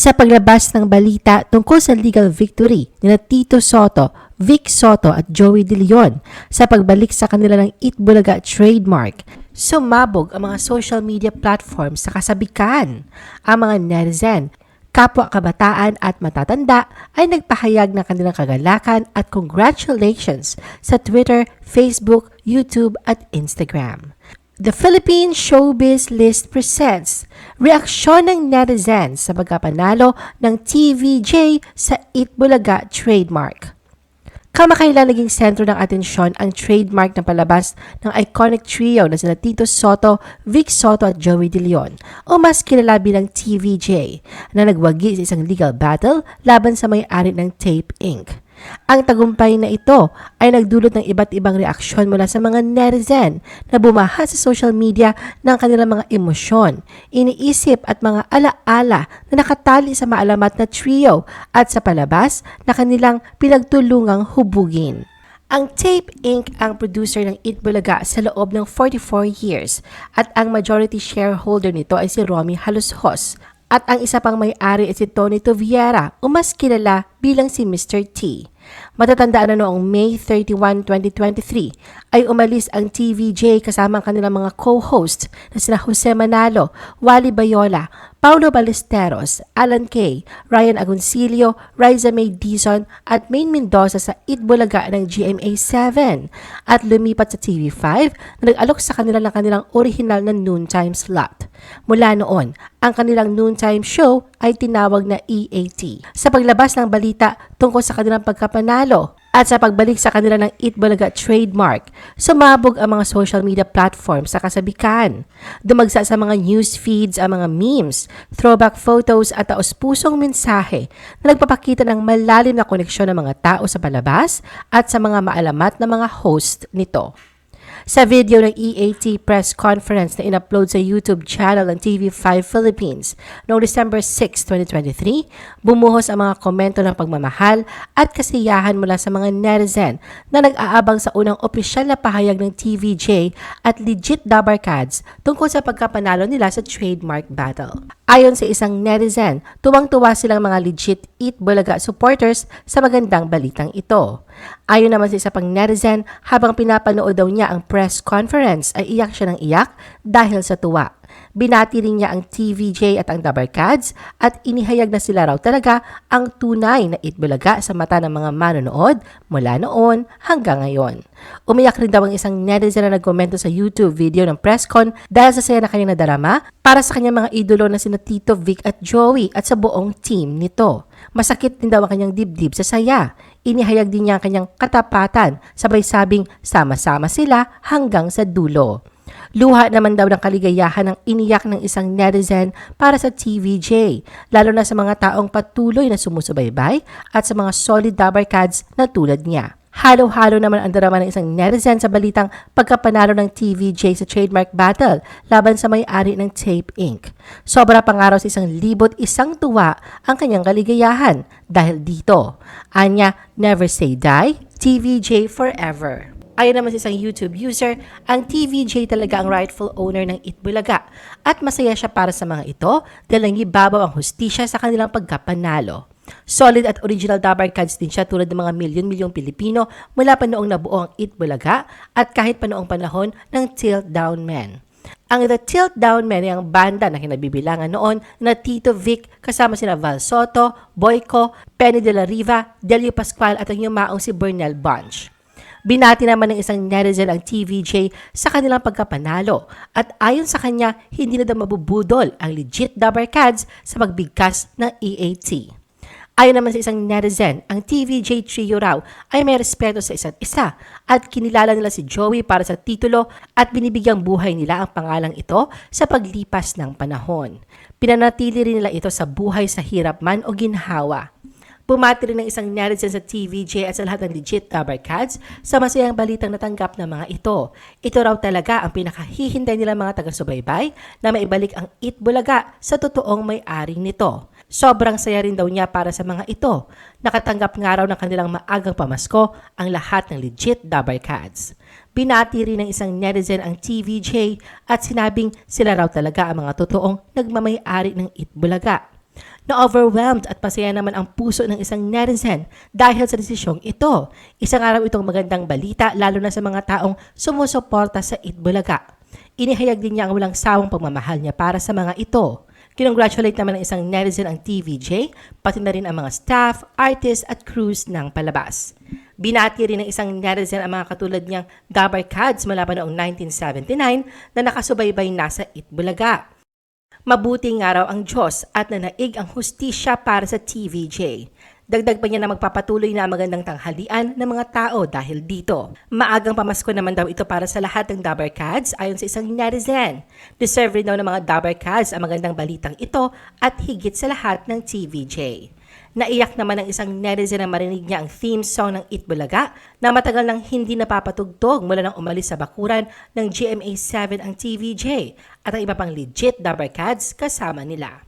sa paglabas ng balita tungkol sa legal victory ni Tito Soto, Vic Soto at Joey De Leon sa pagbalik sa kanila ng Itbulaga trademark. Sumabog ang mga social media platforms sa kasabikan. Ang mga netizen, kapwa kabataan at matatanda ay nagpahayag ng kanilang kagalakan at congratulations sa Twitter, Facebook, YouTube at Instagram. The Philippine Showbiz List presents reaksyon ng netizens sa pagkapanalo ng TVJ sa Itbulaga trademark. Kamakailan naging sentro ng atensyon ang trademark ng palabas ng iconic trio na sina Tito Soto, Vic Soto at Joey De Leon o mas kilala bilang TVJ na nagwagi sa isang legal battle laban sa may-ari ng Tape Inc. Ang tagumpay na ito ay nagdulot ng iba't ibang reaksyon mula sa mga netizen na bumaha sa social media ng kanilang mga emosyon, iniisip at mga alaala na nakatali sa maalamat na trio at sa palabas na kanilang pinagtulungang hubugin. Ang Tape Inc. ang producer ng Itbulaga sa loob ng 44 years at ang majority shareholder nito ay si Romy Halushos at ang isa pang may-ari ay si Tony Toviera o kilala bilang si Mr. T. Matatandaan na noong May 31, 2023 ay umalis ang TVJ kasama ang kanilang mga co-host na sina Jose Manalo, Wally Bayola, Paulo Ballesteros, Alan Kay, Ryan Agoncillo, Riza May Dizon at Maine Mendoza sa Itbulaga ng GMA7 at lumipat sa TV5 na nag-alok sa kanila ng kanilang original na noontime slot. Mula noon, ang kanilang noontime show ay tinawag na EAT. Sa paglabas ng balita tungkol sa kanilang pagkapanalo at sa pagbalik sa kanila ng Itbulaga trademark, sumabog ang mga social media platforms sa kasabikan. Dumagsa sa mga news feeds ang mga memes, throwback photos at taos-pusong mensahe na nagpapakita ng malalim na koneksyon ng mga tao sa palabas at sa mga maalamat na mga host nito. Sa video ng EAT press conference na in-upload sa YouTube channel ng TV5 Philippines noong December 6, 2023, bumuhos ang mga komento ng pagmamahal at kasiyahan mula sa mga netizen na nag-aabang sa unang opisyal na pahayag ng TVJ at legit dabarkads tungkol sa pagkapanalo nila sa trademark battle. Ayon sa isang netizen, tuwang-tuwa silang mga legit Eat Bulaga supporters sa magandang balitang ito. Ayon naman sa isa pang netizen, habang pinapanood daw niya ang press conference ay iyak siya ng iyak dahil sa tuwa. Binati rin niya ang TVJ at ang Dabarkads at inihayag na sila raw talaga ang tunay na itbulaga sa mata ng mga manonood mula noon hanggang ngayon. Umiyak rin daw ang isang netizen na nagkomento sa YouTube video ng presscon dahil sa saya na kanyang nadarama para sa kanyang mga idolo na sina Tito, Vic at Joey at sa buong team nito. Masakit din daw ang kanyang dibdib sa saya. Inihayag din niya ang kanyang katapatan sabay sabing sama-sama sila hanggang sa dulo. Luha naman daw ng kaligayahan ang iniyak ng isang netizen para sa TVJ, lalo na sa mga taong patuloy na sumusubaybay at sa mga solid dabarkads na tulad niya. Halo-halo naman ang drama ng isang netizen sa balitang pagkapanalo ng TVJ sa trademark battle laban sa may-ari ng Tape Inc. Sobra pangaraw sa isang libot isang tuwa ang kanyang kaligayahan dahil dito. Anya, never say die, TVJ forever. Ayon naman sa isang YouTube user, ang TVJ talaga ang rightful owner ng Itbulaga at masaya siya para sa mga ito dahil nangibabaw ang hustisya sa kanilang pagkapanalo. Solid at original Dabar cards din siya tulad ng mga milyon-milyong Pilipino mula pa noong nabuo ang Itbulaga at kahit pa noong panahon ng Tilt Down Men. Ang The Tilt Down Men ay ang banda na kinabibilangan noon na Tito Vic kasama sina Val Soto, Boyko, Penny de la Riva, Delio Pascual at ang yumaong si Bernal Bunch. Binati naman ng isang netizen ang TVJ sa kanilang pagkapanalo at ayon sa kanya, hindi na daw mabubudol ang legit Dabarkads sa pagbigkas ng EAT. Ayon naman sa isang netizen, ang TVJ trio raw ay may respeto sa isa't isa at kinilala nila si Joey para sa titulo at binibigyang buhay nila ang pangalang ito sa paglipas ng panahon. Pinanatili rin nila ito sa buhay sa hirap man o ginhawa. Bumati rin ng isang netizen sa TVJ at sa lahat ng legit Tabarkads sa masayang balitang natanggap ng mga ito. Ito raw talaga ang pinakahihintay nila mga taga-subaybay na maibalik ang Itbulaga sa totoong may-ari nito. Sobrang saya rin daw niya para sa mga ito. Nakatanggap nga raw ng kanilang maagang pamasko ang lahat ng legit Dabarkads. Binati rin ng isang netizen ang TVJ at sinabing sila raw talaga ang mga totoong nagmamay-ari ng Itbulaga. Na-overwhelmed at pasaya naman ang puso ng isang netizen dahil sa desisyong ito. Isang araw itong magandang balita lalo na sa mga taong sumusuporta sa Itbulaga. Inihayag din niya ang walang sawang pagmamahal niya para sa mga ito. Kinongratulate naman ng isang netizen ang TVJ, pati na rin ang mga staff, artists at crews ng palabas. Binati rin ng isang netizen ang mga katulad niyang Dabar Cads mula pa noong 1979 na nakasubaybay na sa Itbulaga. Mabuti nga raw ang Diyos at nanaig ang hustisya para sa TVJ. Dagdag pa niya na magpapatuloy na ang magandang tanghalian ng mga tao dahil dito. Maagang pamasko naman daw ito para sa lahat ng Dabar Cads ayon sa isang netizen. Deserve rin daw ng mga Dabar Cads ang magandang balitang ito at higit sa lahat ng TVJ. Naiyak naman ng isang netizen na marinig niya ang theme song ng Itbulaga na matagal nang hindi napapatugtog mula nang umalis sa bakuran ng GMA7 ang TVJ at ang iba pang legit Dabarcads kasama nila.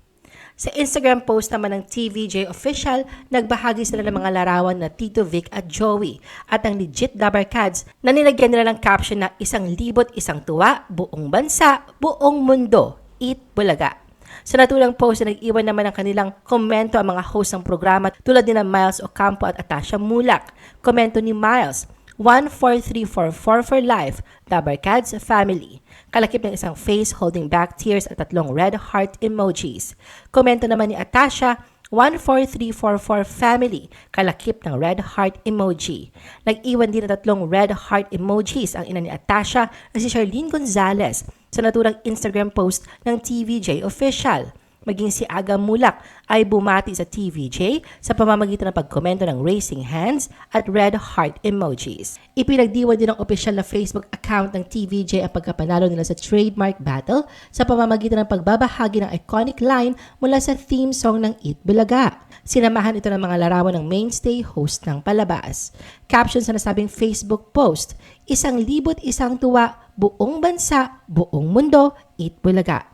Sa Instagram post naman ng TVJ Official, nagbahagi sila ng mga larawan na Tito Vic at Joey at ang legit Dabarcads na nilagyan nila ng caption na isang libot isang tuwa, buong bansa, buong mundo, Eat Bulaga. Sa natulang post na nag-iwan naman ng kanilang komento ang mga host ng programa tulad ni na Miles Ocampo at Atasha Mulak. Komento ni Miles, 14344 for life, Dabarcads family. Kalakip ng isang face holding back tears at tatlong red heart emojis. Komento naman ni Atasha, 14344 family, kalakip ng red heart emoji. Nag-iwan din ng tatlong red heart emojis ang ina ni Atasha na si Charlene Gonzalez sa naturang Instagram post ng TVJ Official. Maging si Aga Mulak ay bumati sa TVJ sa pamamagitan ng pagkomento ng raising hands at red heart emojis. Ipinagdiwan din ng opisyal na Facebook account ng TVJ ang pagkapanalo nila sa trademark battle sa pamamagitan ng pagbabahagi ng iconic line mula sa theme song ng Eat Bulaga. Sinamahan ito ng mga larawan ng mainstay host ng palabas. Caption sa nasabing Facebook post, Isang libot isang tuwa, buong bansa, buong mundo, Eat Bulaga.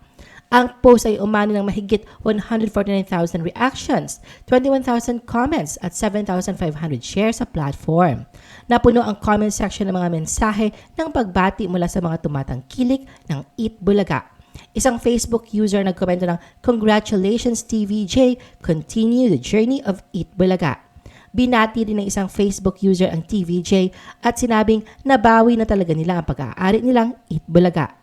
Ang post ay umani ng mahigit 149,000 reactions, 21,000 comments at 7,500 shares sa platform. Napuno ang comment section ng mga mensahe ng pagbati mula sa mga tumatangkilik ng Eat Bulaga. Isang Facebook user nagkomento ng Congratulations TVJ, continue the journey of Eat Bulaga. Binati rin ng isang Facebook user ang TVJ at sinabing nabawi na talaga nila ang pag-aari nilang Eat Bulaga.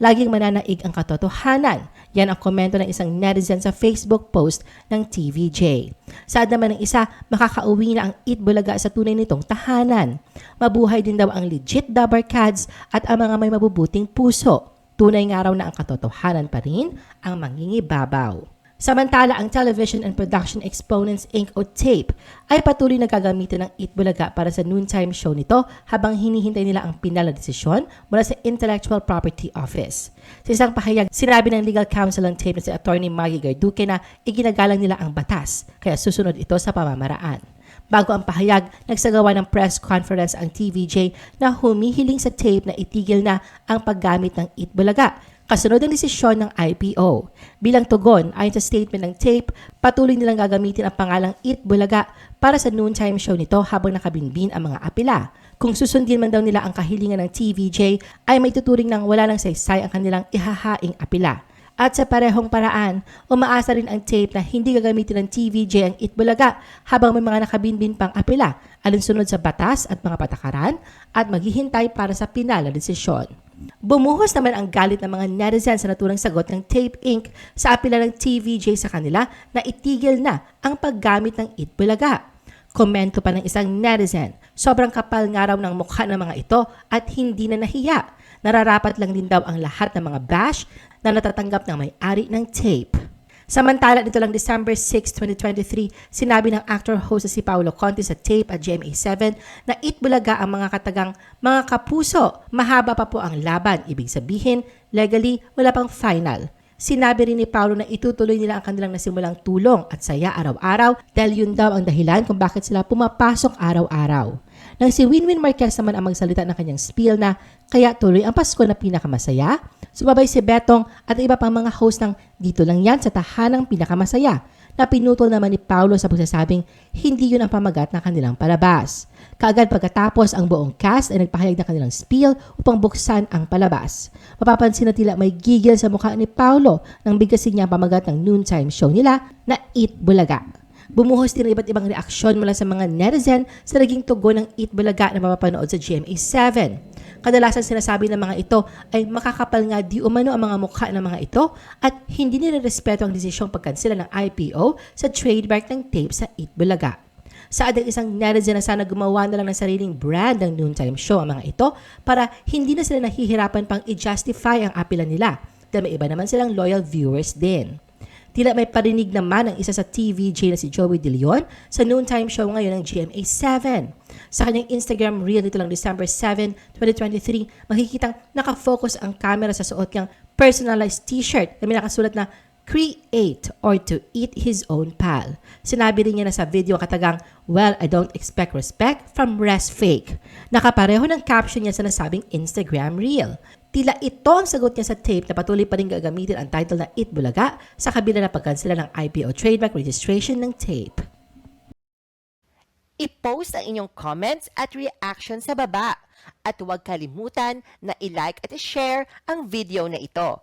Laging mananaig ang katotohanan. Yan ang komento ng isang netizen sa Facebook post ng TVJ. Saad naman ng isa, makakauwi na ang Eat Bulaga sa tunay nitong tahanan. Mabuhay din daw ang legit Dabarcads at ang mga may mabubuting puso. Tunay nga raw na ang katotohanan pa rin ang mangingibabaw. Samantala, ang Television and Production Exponents Inc. o TAPE ay patuloy na gagamitin ng Eat Bulaga para sa noontime show nito habang hinihintay nila ang pinal na desisyon mula sa Intellectual Property Office. Sa isang pahayag, sinabi ng legal counsel ng TAPE na si Attorney Maggie Garduque na iginagalang nila ang batas, kaya susunod ito sa pamamaraan. Bago ang pahayag, nagsagawa ng press conference ang TVJ na humihiling sa tape na itigil na ang paggamit ng Eat Bulaga kasunod ng desisyon ng IPO. Bilang tugon, ayon sa statement ng tape, patuloy nilang gagamitin ang pangalang Eat Bulaga para sa noontime show nito habang nakabinbin ang mga apila. Kung susundin man daw nila ang kahilingan ng TVJ, ay may tuturing ng wala lang saysay ang kanilang ihahaing apila. At sa parehong paraan, umaasa rin ang tape na hindi gagamitin ng TVJ ang Itbulaga habang may mga nakabinbin pang apila alinsunod sa batas at mga patakaran at maghihintay para sa pinal na desisyon. Bumuhos naman ang galit ng mga netizens sa naturang sagot ng Tape Inc. sa apela ng TVJ sa kanila na itigil na ang paggamit ng Itbulaga. Komento pa ng isang netizen, sobrang kapal nga raw ng mukha ng mga ito at hindi na nahiya. Nararapat lang din daw ang lahat ng mga bash na natatanggap ng may-ari ng tape. Samantala, nito lang December 6, 2023, sinabi ng actor-host si Paolo Conte sa tape at GMA7 na itbulaga ang mga katagang mga kapuso. Mahaba pa po ang laban. Ibig sabihin, legally, wala pang final. Sinabi rin ni Paolo na itutuloy nila ang kanilang nasimulang tulong at saya araw-araw dahil yun daw ang dahilan kung bakit sila pumapasok araw-araw. Nang si Winwin Marquez naman ang magsalita ng kanyang spiel na kaya tuloy ang Pasko na pinakamasaya, sumabay si Betong at iba pang mga host ng Dito Lang Yan sa Tahanang Pinakamasaya na pinutol naman ni Paulo sa pagsasabing hindi yun ang pamagat ng kanilang palabas. Kaagad pagkatapos ang buong cast ay nagpahayag ng kanilang spiel upang buksan ang palabas. Mapapansin na tila may gigil sa mukha ni Paulo nang bigkasin niya ang pamagat ng noontime show nila na Eat Bulaga. Bumuhos din ang iba't ibang reaksyon mula sa mga netizen sa naging tugon ng Eat Bulaga na mapapanood sa GMA7. Kadalasan sinasabi ng mga ito ay makakapal nga di umano ang mga mukha ng mga ito at hindi nila respeto ang desisyong pagkansela ng IPO sa trademark ng tape sa Eat Bulaga. Sa adang isang netizen na sana gumawa na lang ng sariling brand ng noontime show ang mga ito para hindi na sila nahihirapan pang i-justify ang apila nila dahil may iba naman silang loyal viewers din. Tila may parinig naman ang isa sa TVJ na si Joey De Leon sa noontime show ngayon ng GMA7. Sa kanyang Instagram reel nito lang December 7, 2023, makikitang nakafocus ang camera sa suot niyang personalized t-shirt na may nakasulat na create or to eat his own pal. Sinabi rin niya na sa video katagang, Well, I don't expect respect from Rest Fake. Nakapareho ng caption niya sa nasabing Instagram reel. Tila ito ang sagot niya sa tape na patuloy pa rin gagamitin ang title na Eat Bulaga sa kabila na pagkansela ng IPO trademark registration ng tape. I-post ang inyong comments at reaction sa baba. At huwag kalimutan na i-like at i-share ang video na ito.